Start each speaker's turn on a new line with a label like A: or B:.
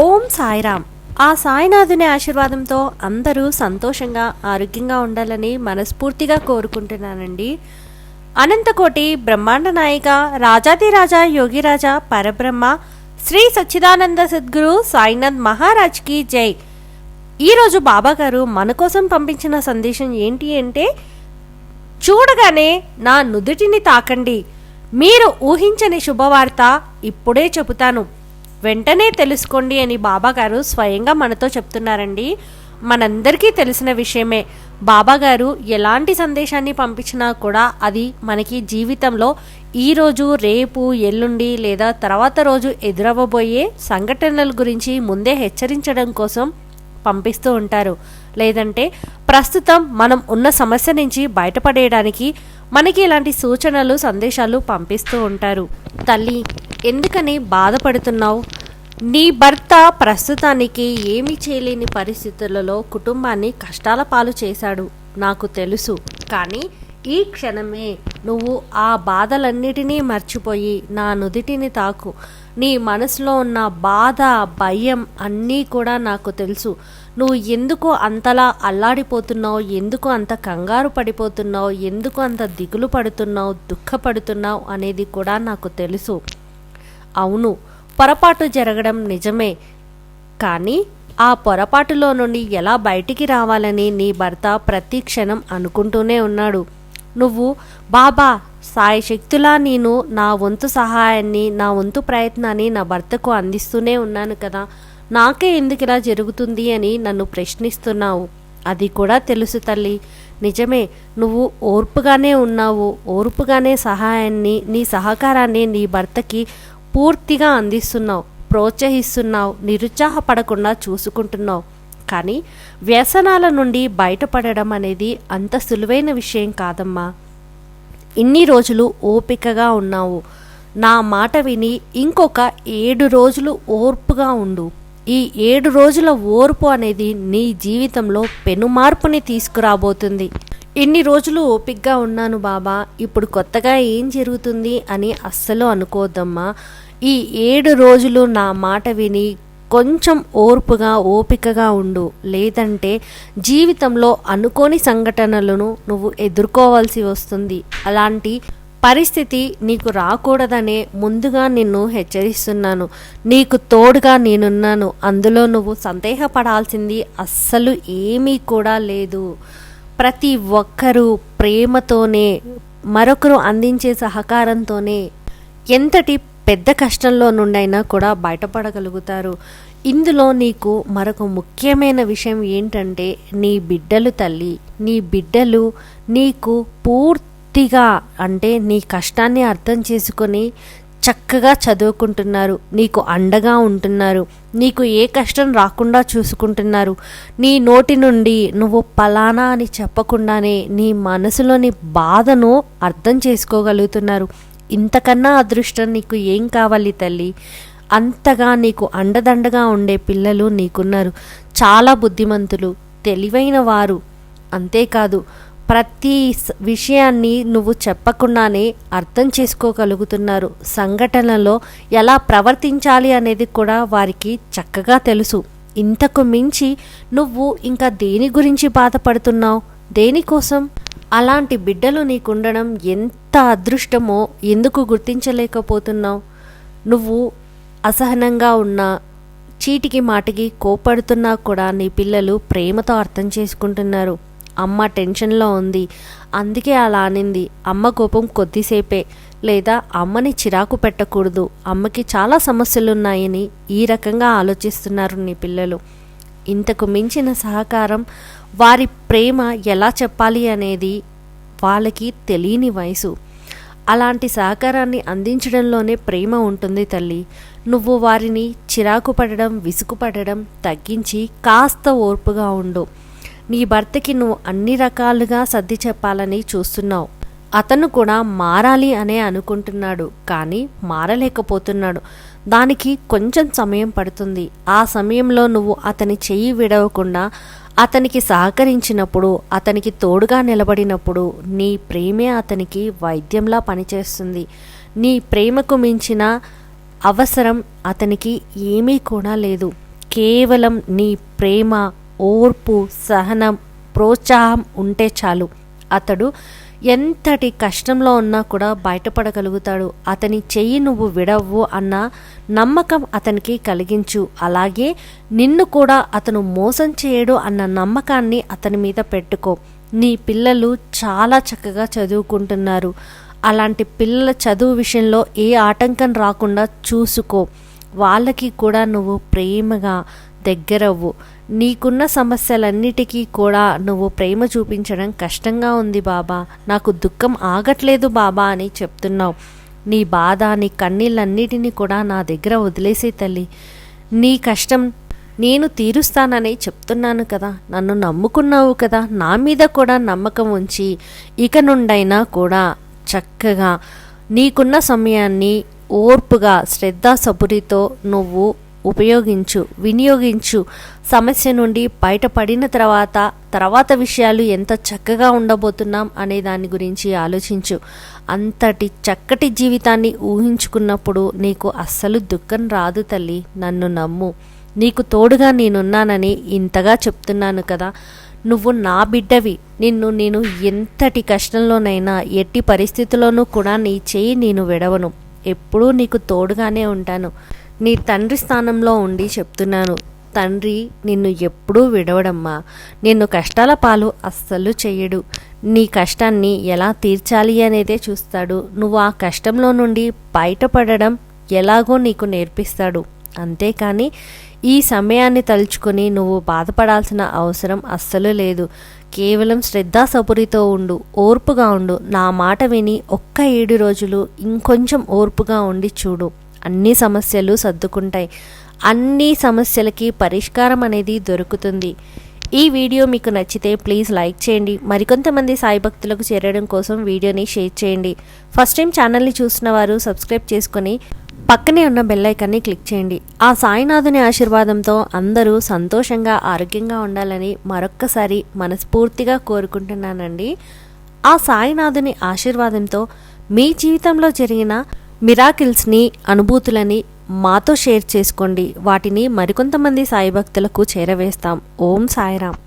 A: ఓం సాయిరామ్. ఆ సాయినాథుని ఆశీర్వాదంతో అందరూ సంతోషంగా ఆరోగ్యంగా ఉండాలని మనస్ఫూర్తిగా కోరుకుంటున్నానండి. అనంతకోటి బ్రహ్మాండ నాయిక రాజాదిరాజా యోగిరాజా పరబ్రహ్మ శ్రీ సచ్చిదానంద సద్గురు సాయినాథ్ మహారాజ్కి జై. ఈరోజు బాబా గారు మన కోసం పంపించిన సందేశం ఏంటి అంటే చూడగానే నా నుదుటిని తాకండి. మీరు ఊహించని శుభవార్త ఇప్పుడే చెబుతాను. వెంటనే తెలుసుకోండి అని బాబాగారు స్వయంగా మనతో చెప్తున్నారండి. మనందరికీ తెలిసిన విషయమే. బాబాగారు ఎలాంటి సందేశాన్ని పంపించినా కూడా అది మనకి జీవితంలో ఈరోజు రేపు ఎల్లుండి లేదా తర్వాత రోజు ఎదురవ్వబోయే సంఘటనల గురించి ముందే హెచ్చరించడం కోసం పంపిస్తూ ఉంటారు. లేదంటే ప్రస్తుతం మనం ఉన్న సమస్య నుంచి బయటపడేయడానికి మనకి ఇలాంటి సూచనలు సందేశాలు పంపిస్తూ ఉంటారు. తల్లి ఎందుకని బాధపడుతున్నావు? నీ భర్త ప్రస్తుతానికి ఏమీ చేయలేని పరిస్థితులలో కుటుంబాన్ని కష్టాల పాలు చేశాడు నాకు తెలుసు. కానీ ఈ క్షణమే నువ్వు ఆ బాధలన్నిటినీ మర్చిపోయి నా నుదిటిని తాకు. నీ మనసులో ఉన్న బాధ భయం అన్నీ కూడా నాకు తెలుసు. నువ్వు ఎందుకు అంతలా అల్లాడిపోతున్నావు? ఎందుకు అంత కంగారు పడిపోతున్నావు? ఎందుకు అంత దిగులు పడుతున్నావు? దుఃఖపడుతున్నావు? అనేది కూడా నాకు తెలుసు. అవును పొరపాటు జరగడం నిజమే. కానీ ఆ పొరపాటులో నుండి ఎలా బయటికి రావాలని నీ భర్త ప్రతి క్షణం అనుకుంటూనే ఉన్నాడు. నువ్వు బాబా సాయి శక్తులా నేను నా వంతు సహాయాన్ని నా వంతు ప్రయత్నాన్ని నా భర్తకు అందిస్తూనే ఉన్నాను కదా. నాకే ఎందుకు ఇలా జరుగుతుంది అని నన్ను ప్రశ్నిస్తున్నావు. అది కూడా తెలుసు తల్లి. నిజమే నువ్వు ఓర్పుగానే ఉన్నావు. ఓర్పుగానే సహాయాన్ని నీ సహకారాన్ని నీ భర్తకి పూర్తిగా అందిస్తున్నావు ప్రోత్సహిస్తున్నావు నిరుత్సాహపడకుండా చూసుకుంటున్నావు. కానీ వ్యసనాల నుండి బయటపడడం అనేది అంత సులువైన విషయం కాదమ్మా. ఇన్ని రోజులు ఓపికగా ఉన్నావు. నా మాట విని ఇంకొక ఏడు రోజులు ఓర్పుగా ఉండు. ఈ ఏడు రోజుల ఓర్పు అనేది నీ జీవితంలో పెనుమార్పుని తీసుకురాబోతుంది. ఇన్ని రోజులు ఓపికగా ఉన్నాను బాబా ఇప్పుడు కొత్తగా ఏం జరుగుతుంది అని అస్సలు అనుకోద్దమ్మా ఈ ఏడు రోజులు నా మాట విని కొంచెం ఓర్పుగా ఓపికగా ఉండు. లేదంటే జీవితంలో అనుకోని సంఘటనలను నువ్వు ఎదుర్కోవాల్సి వస్తుంది. అలాంటి పరిస్థితి నీకు రాకూడదనే ముందుగా నిన్ను హెచ్చరిస్తున్నాను. నీకు తోడుగా నేనున్నాను. అందులో నువ్వు సందేహపడాల్సింది అస్సలు ఏమీ కూడా లేదు. ప్రతి ఒక్కరూ ప్రేమతోనే మరొకరు అందించే సహకారంతోనే ఎంతటి పెద్ద కష్టంలో నుండైనా కూడా బయటపడగలుగుతారు. ఇందులో నీకు మరొక ముఖ్యమైన విషయం ఏంటంటే నీ బిడ్డలు తల్లి. నీ బిడ్డలు నీకు పూర్తిగా అంటే నీ కష్టాన్ని అర్థం చేసుకొని చక్కగా చదువుకుంటున్నారు. నీకు అండగా ఉంటున్నారు. నీకు ఏ కష్టం రాకుండా చూసుకుంటున్నారు. నీ నోటి నుండి నువ్వు పలానా అని చెప్పకుండానే నీ మనసులోని బాధను అర్థం చేసుకోగలుగుతున్నారు. ఇంతకన్నా అదృష్టం నీకు ఏం కావాలి తల్లి? అంతగా నీకు అండదండగా ఉండే పిల్లలు నీకున్నారు. చాలా బుద్ధిమంతులు తెలివైన వారు. అంతేకాదు ప్రతి విషయాన్ని నువ్వు చెప్పకుండానే అర్థం చేసుకోగలుగుతున్నారు. సంఘటనలో ఎలా ప్రవర్తించాలి అనేది కూడా వారికి చక్కగా తెలుసు. ఇంతకు మించి నువ్వు ఇంకా దేని గురించి బాధపడుతున్నావు? దేనికోసం? అలాంటి బిడ్డలు నీకుండడం ఎంత అదృష్టమో ఎందుకు గుర్తించలేకపోతున్నావు? నువ్వు అసహనంగా ఉన్నా చీటికి మాటికి కోపడుతున్నా కూడా నీ పిల్లలు ప్రేమతో అర్థం చేసుకుంటున్నారు. అమ్మ టెన్షన్లో ఉంది. అందుకే అలా అనింది. అమ్మ కోపం కొద్దిసేపే. లేదా అమ్మని చిరాకు పెట్టకూడదు. అమ్మకి చాలా సమస్యలున్నాయని ఈ రకంగా ఆలోచిస్తున్నారు నీ పిల్లలు. ఇంతకు మించిన సహకారం వారి ప్రేమ ఎలా చెప్పాలి అనేది వాళ్ళకి తెలియని వయసు. అలాంటి సహకారాన్ని అందించడంలోనే ప్రేమ ఉంటుంది తల్లి. నువ్వు వారిని చిరాకు పడడం విసుగుపడడం తగ్గించి కాస్త ఓర్పుగా ఉండు. నీ భర్తకి నువ్వు అన్ని రకాలుగా సర్ది చెప్పాలని చూస్తున్నావు. అతను కూడా మారాలి అనే అనుకుంటున్నాడు కానీ మారలేకపోతున్నాడు. దానికి కొంచెం సమయం పడుతుంది. ఆ సమయంలో నువ్వు అతని చెయ్యి విడవకుండా అతనికి సహకరించినప్పుడు అతనికి తోడుగా నిలబడినప్పుడు నీ ప్రేమే అతనికి వైద్యంలా పనిచేస్తుంది. నీ ప్రేమకు మించిన అవసరం అతనికి ఏమీ కూడా లేదు. కేవలం నీ ప్రేమ ఓర్పు సహనం ప్రోత్సాహం ఉంటే చాలు. అతడు ఎంతటి కష్టంలో ఉన్నా కూడా బయటపడగలుగుతాడు. అతని చెయ్యి నువ్వు విడవ్వు అన్న నమ్మకం అతనికి కలిగించు. అలాగే నిన్ను కూడా అతను మోసం చేయడు అన్న నమ్మకాన్ని అతని మీద పెట్టుకో. నీ పిల్లలు చాలా చక్కగా చదువుకుంటున్నారు. అలాంటి పిల్లల చదువు విషయంలో ఏ ఆటంకం రాకుండా చూసుకో. వాళ్ళకి కూడా నువ్వు ప్రేమగా దగ్గరవ్వు. నీకున్న సమస్యలన్నిటికీ కూడా నువ్వు ప్రేమ చూపించడం కష్టంగా ఉంది బాబా. నాకు దుఃఖం ఆగట్లేదు బాబా అని చెప్తున్నావు. నీ బాధ నీ కన్నీళ్ళన్నిటినీ కూడా నా దగ్గర వదిలేసే తల్లి. నీ కష్టం నేను తీరుస్తానని చెప్తున్నాను కదా. నన్ను నమ్ముకున్నావు కదా. నా మీద కూడా నమ్మకం ఉంచి ఇక నుండైనా కూడా చక్కగా నీకున్న సమయాన్ని ఓర్పుగా శ్రద్ధాసబురితో నువ్వు ఉపయోగించు వినియోగించు. సమస్య నుండి బయటపడిన తర్వాత తర్వాత విషయాలు ఎంత చక్కగా ఉండబోతున్నాం అనే దాని గురించి ఆలోచించు. అంతటి చక్కటి జీవితాన్ని ఊహించుకున్నప్పుడు నీకు అస్సలు దుఃఖం రాదు తల్లి నన్ను నమ్ము. నీకు తోడుగా నేనున్నానని ఇంతగా చెప్తున్నాను కదా. నువ్వు నా బిడ్డవి. నిన్ను నేను ఎంతటి కష్టంలోనైనా ఎట్టి పరిస్థితుల్లోనూ కూడా నీ చేయి నేను విడవను. ఎప్పుడూ నీకు తోడుగానే ఉంటాను. నీ తండ్రి స్థానంలో ఉండి చెప్తున్నాను. తండ్రి నిన్ను ఎప్పుడూ విడవడమ్మా. నిన్ను కష్టాల పాలు అస్సలు చేయడు నీ కష్టాన్ని ఎలా తీర్చాలి అనేదే చూస్తాడు. నువ్వు ఆ కష్టంలో నుండి బయటపడడం ఎలాగో నీకు నేర్పిస్తాడు. అంతేకాని ఈ సమయాన్ని తలుచుకొని నువ్వు బాధపడాల్సిన అవసరం అస్సలు లేదు. కేవలం శ్రద్ధాసపురితో ఉండు ఓర్పుగా ఉండు. నా మాట విని ఒక్క ఏడు రోజులు ఇంకొంచెం ఓర్పుగా ఉండి చూడు. అన్ని సమస్యలు సర్దుకుంటాయి. అన్ని సమస్యలకి పరిష్కారం అనేది దొరుకుతుంది. ఈ వీడియో మీకు నచ్చితే ప్లీజ్ లైక్ చేయండి. మరికొంతమంది సాయి భక్తులకు చేరడం కోసం వీడియోని షేర్ చేయండి. ఫస్ట్ టైం ఛానల్ని చూసిన వారు సబ్స్క్రైబ్ చేసుకొని పక్కనే ఉన్న బెల్లైకాన్ని క్లిక్ చేయండి. ఆ సాయినాథుని ఆశీర్వాదంతో అందరూ సంతోషంగా ఆరోగ్యంగా ఉండాలని మరొక్కసారి మనస్ఫూర్తిగా కోరుకుంటున్నానండి. ఆ సాయినాథుని ఆశీర్వాదంతో మీ జీవితంలో జరిగిన మిరాకిల్స్ని అనుభూతులని మాతో షేర్ చేసుకోండి. వాటిని మరికొంతమంది సాయి భక్తులకు చేరవేస్తాం. ఓం సాయిరామ్.